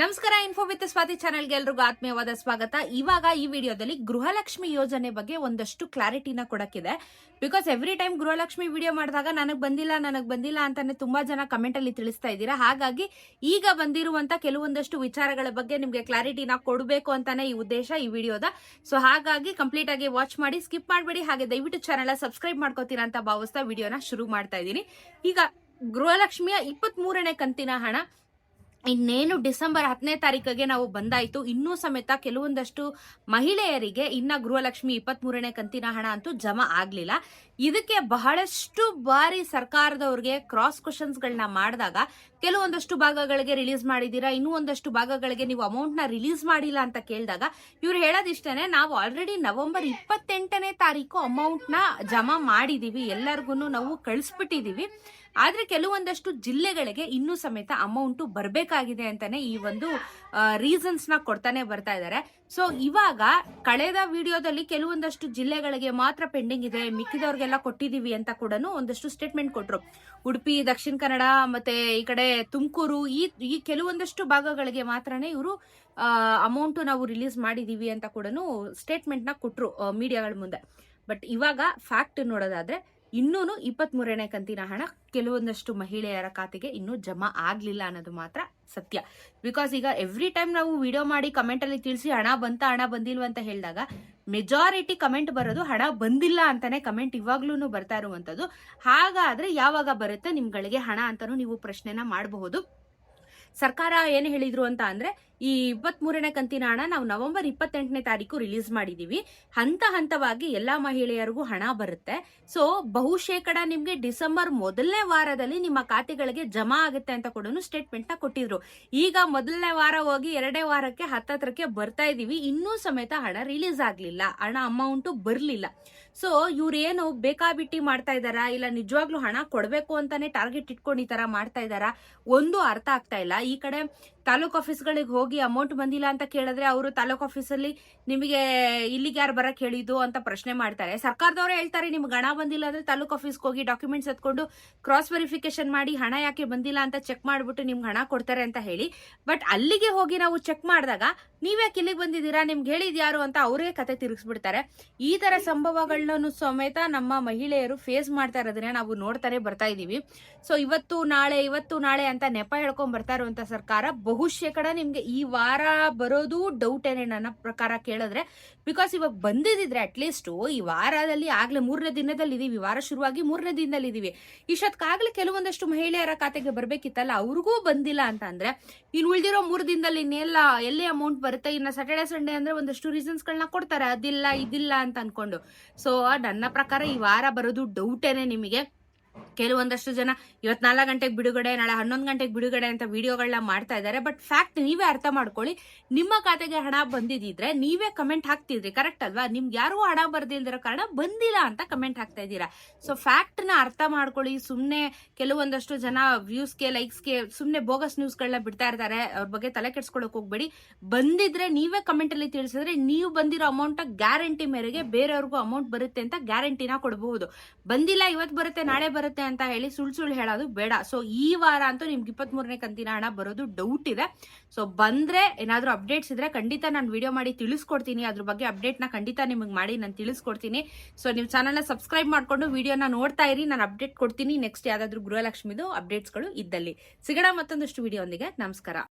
ನಮಸ್ಕಾರ info with Swati ಚಾನೆಲ್ಗೆ ಎಲ್ರಿಗೂ ಆತ್ಮೀಯವಾದ ಸ್ವಾಗತ. ಇವಾಗ ಈ ವಿಡಿಯೋದಲ್ಲಿ ಗೃಹಲಕ್ಷ್ಮಿ ಯೋಜನೆ ಬಗ್ಗೆ ಒಂದಷ್ಟು ಕ್ಲಾರಿಟಿನ ಕೊಡಕ್ಕಿದೆ. Because every time Gruhalakshmi video ಮಾಡಿದಾಗ ನನಗೆ ಬಂದಿಲ್ಲ ನನಗೆ ಬಂದಿಲ್ಲ ಅಂತಾನೆ ತುಂಬಾ ಜನ ಕಮೆಂಟ್ ಅಲ್ಲಿ ತಿಳಿಸ್ತಾ ಇದ್ದೀರಾ. ಹಾಗಾಗಿ ಈಗ ಬಂದಿರುವಂತ ಕೆಲವೊಂದಷ್ಟು ವಿಚಾರಗಳ ಬಗ್ಗೆ ನಿಮ್ಗೆ ಕ್ಲಾರಿಟಿನ ಕೊಡಬೇಕು ಅಂತಾನೆ ಈ ಉದ್ದೇಶ ಈ ವಿಡಿಯೋದ. ಸೊ ಹಾಗಾಗಿ ಕಂಪ್ಲೀಟ್ ಆಗಿ ವಾಚ್ ಮಾಡಿ ಸ್ಕಿಪ್ ಮಾಡಬೇಡಿ. ಹಾಗೆ ದಯವಿಟ್ಟು ಚಾನೆಲ್ ಸಬ್ಸ್ಕ್ರೈಬ್ ಮಾಡ್ಕೋತೀರಾ ಅಂತ ಭಾವಿಸ್ತಾ ವಿಡಿಯೋನ ಶುರು ಮಾಡ್ತಾ ಇದ್ದೀನಿ. ಈಗ ಗೃಹಲಕ್ಷ್ಮಿಯ ಇಪ್ಪತ್ತ್ ಮೂರನೇ ಕಂತಿನ ಹಣ. ಇನ್ನೇನು ಡಿಸೆಂಬರ್ ಹತ್ತನೇ ತಾರೀಕಿಗೆ ನಾವು ಬಂದಾಯಿತು. ಇನ್ನೂ ಸಮೇತ ಕೆಲವೊಂದಷ್ಟು ಮಹಿಳೆಯರಿಗೆ ಇನ್ನ ಗೃಹಲಕ್ಷ್ಮಿ ಇಪ್ಪತ್ತ್ ಮೂರನೇ ಕಂತಿನ ಹಣ ಅಂತೂ ಜಮಾ ಆಗ್ಲಿಲ್ಲ. ಇದಕ್ಕೆ ಬಹಳಷ್ಟು ಬಾರಿ ಸರ್ಕಾರದವ್ರಿಗೆ ಕ್ರಾಸ್ ಕ್ವಶನ್ಸ್ಗಳನ್ನ ಮಾಡಿದಾಗ ಕೆಲವೊಂದಷ್ಟು ಭಾಗಗಳಿಗೆ ರಿಲೀಸ್ ಮಾಡಿದ್ದೀರಾ, ಇನ್ನೂ ಒಂದಷ್ಟು ಭಾಗಗಳಿಗೆ ನೀವು ಅಮೌಂಟ್ನ ರಿಲೀಸ್ ಮಾಡಿಲ್ಲ ಅಂತ ಕೇಳಿದಾಗ ಇವ್ರು ಹೇಳೋದಿಷ್ಟೇ ನಾವು ಆಲ್ರೆಡಿ ನವೆಂಬರ್ ಇಪ್ಪತ್ತೆಂಟನೇ ತಾರೀಕು ಅಮೌಂಟ್ನ ಜಮಾ ಮಾಡಿದೀವಿ. ಎಲ್ಲರಿಗೂ ನಾವು ಕಳಿಸ್ಬಿಟ್ಟಿದೀವಿ. ಆದ್ರೆ ಕೆಲವೊಂದಷ್ಟು ಜಿಲ್ಲೆಗಳಿಗೆ ಇನ್ನೂ ಸಮೇತ ಅಮೌಂಟ್ ಬರಬೇಕಾಗಿದೆ ಅಂತಾನೆ ಈ ಒಂದು ರೀಸನ್ಸ್ನ ಕೊಡ್ತಾನೆ ಬರ್ತಾ ಇದ್ದಾರೆ ಸೊ ಇವಾಗ ಕಳೆದ ವಿಡಿಯೋದಲ್ಲಿ ಕೆಲವೊಂದಷ್ಟು ಜಿಲ್ಲೆಗಳಿಗೆ ಮಾತ್ರ ಪೆಂಡಿಂಗ್ ಇದೆ, ಮಿಕ್ಕಿದವ್ರಿಗೆಲ್ಲ ಕೊಟ್ಟಿದೀವಿ ಅಂತ ಕೂಡ ಒಂದಷ್ಟು ಸ್ಟೇಟ್ಮೆಂಟ್ ಕೊಟ್ಟರು ಉಡುಪಿ, ದಕ್ಷಿಣ ಕನ್ನಡ, ಮತ್ತೆ ಈ ಕಡೆ ತುಮಕೂರು, ಈ ಈ ಕೆಲವೊಂದಷ್ಟು ಭಾಗಗಳಿಗೆ ಮಾತ್ರನೇ ಇವರು ಅಮೌಂಟ್ ನಾವು ರಿಲೀಸ್ ಮಾಡಿದೀವಿ ಅಂತ ಕೂಡ ಸ್ಟೇಟ್ಮೆಂಟ್ನ ಕೊಟ್ರು ಮೀಡಿಯಾಗಳ ಮುಂದೆ. ಬಟ್ ಇವಾಗ ಫ್ಯಾಕ್ಟ್ ನೋಡೋದಾದ್ರೆ ಇನ್ನೂ ಇಪ್ಪತ್ತ್ ಮೂರನೇ ಕಂತಿನ ಹಣ ಕೆಲವೊಂದಷ್ಟು ಮಹಿಳೆಯರ ಖಾತೆಗೆ ಇನ್ನೂ ಜಮಾ ಆಗ್ಲಿಲ್ಲ ಅನ್ನೋದು ಮಾತ್ರ ಸತ್ಯ. ಬಿಕಾಸ್ ಈಗ ಎವ್ರಿ ಟೈಮ್ ನಾವು ವಿಡಿಯೋ ಮಾಡಿ ಕಮೆಂಟ್ ಅಲ್ಲಿ ತಿಳಿಸಿ ಹಣ ಬಂತ ಹಣ ಬಂದಿಲ್ವ ಅಂತ ಹೇಳಿದಾಗ ಮೆಜಾರಿಟಿ ಕಮೆಂಟ್ ಬರೋದು ಹಣ ಬಂದಿಲ್ಲ ಅಂತಾನೆ ಕಮೆಂಟ್ ಇವಾಗ್ಲೂ ಬರ್ತಾ ಇರುವಂತದ್ದು ಹಾಗಾದ್ರೆ ಯಾವಾಗ ಬರುತ್ತೆ? ನಿಮ್ಗಳಿಗೆ ಹಣ ಅಂತಾನು ನೀವು ಪ್ರಶ್ನೆನ ಮಾಡಬಹುದು. ಸರ್ಕಾರ ಏನು ಹೇಳಿದ್ರು ಅಂತ ಅಂದ್ರೆ ಈ ಇಪ್ಪತ್ತ್ ಮೂರನೇ ಕಂತಿನ ಹಣ ನಾವು ನವೆಂಬರ್ ಇಪ್ಪತ್ತೆಂಟನೇ ತಾರೀಕು ರಿಲೀಸ್ ಮಾಡಿದೀವಿ. ಹಂತ ಹಂತವಾಗಿ ಎಲ್ಲಾ ಮಹಿಳೆಯರಿಗೂ ಹಣ ಬರುತ್ತೆ. ಸೊ ಬಹುಶೇಕಡ ನಿಮ್ಗೆ ಡಿಸೆಂಬರ್ ಮೊದಲನೇ ವಾರದಲ್ಲಿ ನಿಮ್ಮ ಖಾತೆಗಳಿಗೆ ಜಮಾ ಆಗುತ್ತೆ ಅಂತ ಕೂಡ ಸ್ಟೇಟ್ಮೆಂಟ್ನ ಕೊಟ್ಟಿದ್ರು. ಈಗ ಮೊದಲನೇ ವಾರ ಹೋಗಿ ಎರಡೇ ವಾರಕ್ಕೆ, ಹತ್ತತ್ರಕ್ಕೆ ಬರ್ತಾ ಇದೀವಿ. ಇನ್ನೂ ಸಮೇತ ಹಣ ರಿಲೀಸ್ ಆಗ್ಲಿಲ್ಲ. ಹಣ ಅಮೌಂಟ್ ಬರ್ಲಿಲ್ಲ. ಸೊ ಇವ್ರೇನು ಬೇಕಾಬಿಟ್ಟಿ ಮಾಡ್ತಾ ಇದಾರ ಇಲ್ಲ ನಿಜವಾಗ್ಲೂ ಹಣ ಕೊಡ್ಬೇಕು ಅಂತಾನೆ ಟಾರ್ಗೆಟ್ ಇಟ್ಕೊಂಡು ಈ ತರ ಮಾಡ್ತಾ ಇದಾರ ಒಂದು ಅರ್ಥ ಆಗ್ತಾ ಇಲ್ಲ. ಈ ಕಡೆ ತಾಲೂಕ್ ಆಫೀಸ್ಗಳಿಗೆ ಹೋಗಿ ಅಮೌಂಟ್ ಬಂದಿಲ್ಲ ಅಂತ ಕೇಳಿದ್ರೆ ಅವರು ತಾಲೂಕು ಆಫೀಸಲ್ಲಿ ನಿಮಗೆ ಇಲ್ಲಿಗೆ ಯಾರು ಬರಕ್ ಹೇಳಿದ್ದು ಅಂತ ಪ್ರಶ್ನೆ ಮಾಡ್ತಾರೆ. ಸರ್ಕಾರದವರೇ ಹೇಳ್ತಾರೆ, ನಿಮ್ಗೆ ಹಣ ಬಂದಿಲ್ಲ ಅಂದ್ರೆ ತಾಲೂಕು ಆಫೀಸ್ಗೆ ಹೋಗಿ ಡಾಕ್ಯುಮೆಂಟ್ಸ್ ಎತ್ಕೊಂಡು ಕ್ರಾಸ್ ವೆರಿಫಿಕೇಶನ್ ಮಾಡಿ ಹಣ ಯಾಕೆ ಬಂದಿಲ್ಲ ಅಂತ ಚೆಕ್ ಮಾಡ್ಬಿಟ್ಟು ನಿಮ್ಗೆ ಹಣ ಕೊಡ್ತಾರೆ ಅಂತ ಹೇಳಿ. ಬಟ್ ಅಲ್ಲಿಗೆ ಹೋಗಿ ನಾವು ಚೆಕ್ ಮಾಡಿದಾಗ ನೀವ್ಯಾಕೆ ಇಲ್ಲಿಗೆ ಬಂದಿದ್ದೀರಾ? ನಿಮ್ಗೆ ಹೇಳಿದ್ ಯಾರು ಅಂತ ಅವರೇ ಕತೆ ತಿರುಗಿಸ್ಬಿಡ್ತಾರೆ. ಈ ತರ ಸಂಭವಗಳನ್ನು ಸಮೇತ ನಮ್ಮ ಮಹಿಳೆಯರು ಫೇಸ್ ಮಾಡ್ತಾ ಇರೋದನ್ನ ನಾವು ನೋಡ್ತಾನೆ ಬರ್ತಾ ಇದೀವಿ. ಸೊ ಇವತ್ತು ನಾಳೆ ಇವತ್ತು ನಾಳೆ ಅಂತ ನೆಪ ಹೇಳ್ಕೊಂಡ್ ಬರ್ತಾ ಇರುವಂತ ಸರ್ಕಾರ, ಬಹುಶೇಕಡ ನಿಮ್ಗೆ ಈ ವಾರ ಬರೋದು ಡೌಟ್ ಏನೇ ನನ್ನ ಪ್ರಕಾರ ಕೇಳಿದ್ರೆ. ಬಿಕಾಸ್ ಇವಾಗ ಬಂದಿದ್ರೆ ಅಟ್ಲೀಸ್ಟ್ ಈ ವಾರದಲ್ಲಿ ಆಗ್ಲೇ ಮೂರನೇ ದಿನದಲ್ಲಿ ಇದೀವಿ. ವಾರ ಶುರುವಾಗಿ ಮೂರನೇ ದಿನದಲ್ಲಿ ಇದೀವಿ. ಇಷ್ಟೊತ್ತಾಗ್ಲೇ ಕೆಲವೊಂದಷ್ಟು ಮಹಿಳೆಯರ ಖಾತೆಗೆ ಬರ್ಬೇಕಿತ್ತಲ್ಲ, ಅವ್ರಿಗೂ ಬಂದಿಲ್ಲ ಅಂತ ಅಂದ್ರೆ ಇನ್ ಉಳಿದಿರೋ ಮೂರು ದಿನದಲ್ಲಿ ಇನ್ನೆಲ್ಲ, ಎಲ್ಲಿ ಅಮೌಂಟ್ ಬರುತ್ತೆ ಇನ್ನು ಸ್ಯಾಟರ್ಡೆ ಸಂಡೇ ಅಂದ್ರೆ ಒಂದಷ್ಟು ರೀಸನ್ಸ್ ಗಳನ್ನ ಕೊಡ್ತಾರೆ. ಅದಿಲ್ಲ, ಇದಿಲ್ಲ ಅಂತ ಅನ್ಕೊಂಡು. ಸೊ ನನ್ನ ಪ್ರಕಾರ ಈ ವಾರ ಬರೋದು ಡೌಟೇನೆ ನಿಮಗೆ. ಕೆಲವೊಂದಷ್ಟು ಜನ ಇವತ್ನಾಲ್ಕು ಗಂಟೆಗೆ ಬಿಡುಗಡೆ, ನಾಳೆ ಹನ್ನೊಂದು ಗಂಟೆಗೆ ಬಿಡುಗಡೆ ಅಂತ ವಿಡಿಯೋಗಳನ್ನ ಮಾಡ್ತಾ ಇದ್ದಾರೆ. ಬಟ್ ಫ್ಯಾಕ್ಟ್ ನೀವೇ ಅರ್ಥ ಮಾಡ್ಕೊಳ್ಳಿ. ನಿಮ್ಮ ಖಾತೆಗೆ ಹಣ ಬಂದಿದ್ರೆ ನೀವೇ ಕಮೆಂಟ್ ಹಾಕ್ತಿದ್ರಿ. ಕರೆಕ್ಟ್ ಅಲ್ವಾ? ನಿಮ್ಗೆ ಯಾರು ಹಣ ಬರ್ದಿಲ್ದಿರೋ ಕಾರಣ ಬಂದಿಲ್ಲ ಅಂತ ಕಮೆಂಟ್ ಹಾಕ್ತಾ ಇದ್ದೀರಾ. ಸೊ ಫ್ಯಾಕ್ಟ್ ಅರ್ಥ ಮಾಡ್ಕೊಳ್ಳಿ. ಸುಮ್ಮನೆ ಕೆಲವೊಂದಷ್ಟು ಜನ ವ್ಯೂಸ್ಗೆ ಲೈಕ್ಸ್ಗೆ ಸುಮ್ಮನೆ ಬೋಗಸ್ ನ್ಯೂಸ್ಗಳನ್ನ ಬಿಡ್ತಾ ಇರ್ತಾರೆ. ಅವ್ರ ಬಗ್ಗೆ ತಲೆ ಕೆಡ್ಸ್ಕೊಳಕ್ ಹೋಗ್ಬೇಡಿ. ಬಂದಿದ್ರೆ ನೀವೇ ಕಮೆಂಟ್ ಅಲ್ಲಿ ತಿಳಿಸಿದ್ರೆ ನೀವು ಬಂದಿರೋ ಅಮೌಂಟ್ ಗ್ಯಾರಂಟಿ ಮೇರೆಗೆ ಬೇರೆಯವ್ರಿಗೂ ಅಮೌಂಟ್ ಬರುತ್ತೆ ಅಂತ ಗ್ಯಾರಂಟಿನ ಕೊಡಬಹುದು. ಬಂದಿಲ್ಲ, ಇವತ್ತು ಬರುತ್ತೆ, ನಾಳೆ ಬರುತ್ತೆ ಅಂತ ಹೇಳಿ ಸುಳ್ಳು ಸುಳ್ಳು ಹೇಳೋದು ಬೇಡ. ಸೊ ಈ ವಾರ ಅಂತೂ ನಿಮ್ಗೆ ಇಪ್ಪತ್ತ್ ಮೂರನೇ ಕಂತಿನ ಹಣ ಬರೋದು ಡೌಟ್ ಇದೆ. ಸೊ ಬಂದ್ರೆ ಏನಾದರೂ ಅಪ್ಡೇಟ್ಸ್ ಇದ್ರೆ ಖಂಡಿತ ನಾನು ವಿಡಿಯೋ ಮಾಡಿ ತಿಳಿಸ್ಕೊಡ್ತೀನಿ. ಅದ್ರ ಬಗ್ಗೆ ಅಪ್ಡೇಟ್ನ ಖಂಡಿತ ನಿಮಗೆ ಮಾಡಿ ನಾನು ತಿಳಿಸ್ಕೊಡ್ತೀನಿ. ಸೊ ನೀವು ಚಾನಲ್ನ ಸಬ್ಸ್ಕ್ರೈಬ್ ಮಾಡಿಕೊಂಡು ವಿಡಿಯೋನ ನೋಡ್ತಾ ಇರಿ. ನಾನು ಅಪ್ಡೇಟ್ ಕೊಡ್ತೀನಿ. ನೆಕ್ಸ್ಟ್ ಯಾವ್ದಾದ್ರು ಗೃಹಲಕ್ಷ್ಮಿದು ಅಪ್ಡೇಟ್ಸ್ಗಳು ಇದ್ದಲ್ಲಿ. ಸಿಗೋಣ ಮತ್ತೊಂದಷ್ಟು ವಿಡಿಯೋ ನಮಸ್ಕಾರ.